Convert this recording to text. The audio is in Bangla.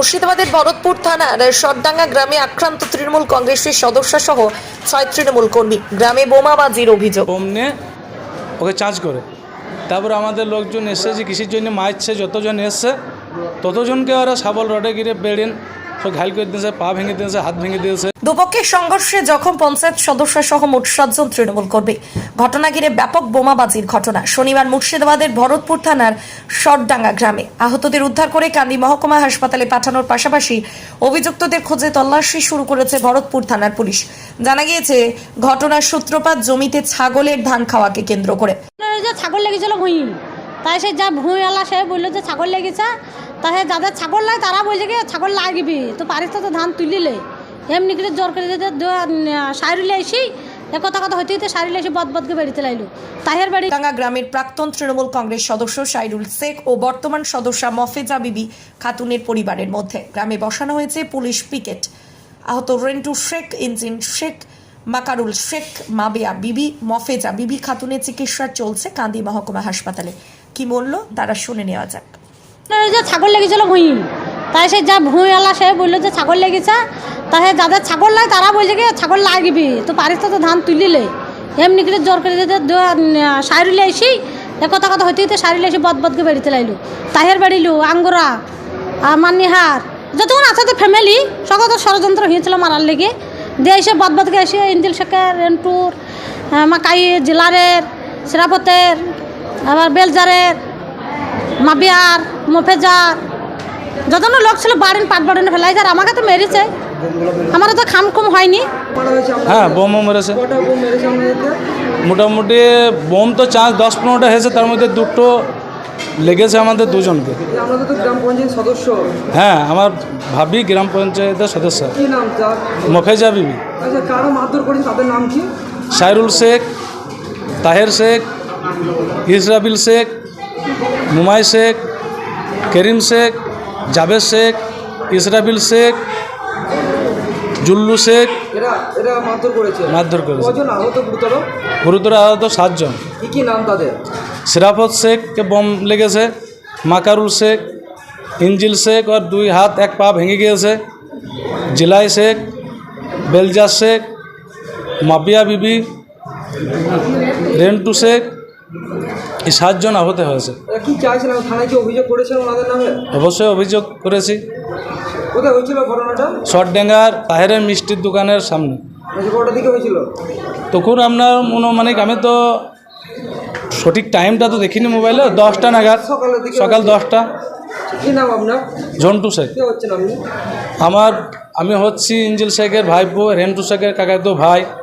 মুর্শিদাবাদের ভরতপুর থানার সরডাঙ্গা গ্রামে আক্রান্ত তৃণমূল কংগ্রেসের সদস্য সহ ছয় তৃণমূল কর্মী। গ্রামে বোমাবাজির অভিযোগ। ওকে চার্জ করে। তারপর আমাদের লোকজন এসেছে কৃষির জন্য মারছে, যতজন এসছে, ততজনকে ওরা সাবল রডে গিরে বেড়েন সব ঘাইল করে দিয়েছে পা ভেঙে দিয়েছে হাত ভেঙে দিয়েছে। দুপক্ষের সংঘর্ষে জখম পঞ্চায়েত সদস্য সহ মোট সাতজন তৃণমূল কর্মী। ঘটনা ঘিরে ব্যাপক বোমাবাজির ঘটনা। শনিবার মুর্শিদাবাদের ভরতপুর থানার সরডাঙ্গা গ্রামে। আহতদের উদ্ধার করে কান্দি মহকুমা হাসপাতালে পাঠানোর পাশাপাশি অভিযুক্তদের খোঁজে তল্লাশি শুরু করেছে ভরতপুর থানার পুলিশ। জানা গিয়েছে ঘটনার সূত্রপাত জমিতে ছাগলের ধান খাওয়াকে কেন্দ্র করে। ছাগল লেগেছিল ভুঁই তাই সে যা ভুঁইওয়ালা সে বলল যে ছাগল লেগেছে তাই যাদের ছাগল লাগে তারা বলছে কি, ছাগল লাগবি তো পারিস তো ধান তুলিলে। এমনি করে জোর করে দিতে সাইরুলে এসি কথা কথা হইতে হইতে সাইরুলে এসে বদ বদকে বেরিতে লাইলো। তাহের বাড়ি ডাঙ্গা গ্রামের প্রাক্তন তৃণমূল কংগ্রেস সদস্য সাইরুল শেখ ও বর্তমান সদস্যা মফেজা বিবি খাতুনের পরিবারের মধ্যে। গ্রামে বসানো হয়েছে পুলিশ পিকেট। আহত রেন্টু শেখ, ইঞ্জিন শেখ, মাকারুল শেখ, মাবিয়া বিবি, মফেজা বিবি খাতুনের চিকিৎসা চলছে কান্দি মহকুমা হাসপাতালে। কি বলল? তারা শুনে নেওয়া যাক। যে ছাগল লেগেছিল ভুঁই তাই সে যা ভুঁইওয়ালা সে বলল যে ছাগল লেগেছে তাই যাদের ছাগল লাগে তারা বলছে কি, ছাগল লাগবি, তো পারিস তো ধান তুলিলে। এমনি করে জোর করে দিতে সাইরুলে এসি এ কথা কথা হইতে হইতে সাইরুলে এসে বদ বদকে বেরিতে লাইলো। তাহের বাড়িলু, আঙ্গুরা আর মানিহার যতক্ষণ আছে তো ফ্যামিলি সকল ষড়যন্ত্র হয়েছিল মারার লেগে। দিয়ে এসে বদ বদকে এসে ইন্দিল শেখের, রেন্টুর মাকাই, জেলারের সেরাপতের আবার বেলজারের, মাবিয়ার মফেজার যতন লোক ছিল বাড়িন পাট বাড়িনে ফেলাই যার আমাকে তো মেরেছে। আমারও তো খাম খুম হয়নি। হ্যাঁ বোমও মেরেছে। মোটামুটি বোম তো চার্জ দশ পনেরোটা হয়েছে, তার মধ্যে দুটো লেগেছে আমাদের দুজনকে। হ্যাঁ আমার ভাবি গ্রাম পঞ্চায়েতের সদস্য। মফেজা বিবি সাইরুল শেখ, তাহের শেখ, ইসরাবিল শেখ মুমাই শেখ করিম শেখ জাভেদ শেখ ইসরাবিল শেখ জুল্লু শেখ। মারধর করেছে। গুরুতর? আহত সাতজন। কি কি নাম তাদের? সিরাফত শেখকে বম লেগেছে মাকারুল শেখ ইঞ্জিল শেখ ওর দুই হাত এক পা ভেঙে গিয়েছে জিলাই শেখ বেলজাজ শেখ মাপিয়া বিবি রেন্টু শেখ এই সাতজন আহত হয়েছে? কি চাইছিলেন থানায় কি অভিযোগ করেছেন ওনাদের নামে? অবশ্যই অভিযোগ করেছি। কোথায় হয়েছিল ঘটনাটা? শটডেঙ্গার তাহেরের মিষ্টির দোকানের সামনে। কটার দিকে হয়েছিল? তখন আপনার মনোমানিক আমি তো সঠিক টাইমটা তো দেখিনি মোবাইলে দশটা নাগাদ সকাল দশটা। কি নাম আপনার? ঝন্টু শেখ। হচ্ছেন আপনি? আমার আমি হচ্ছি ইঞ্জিল শেখের ভাইপো রেন্টু শেখের কাকাতো ভাই।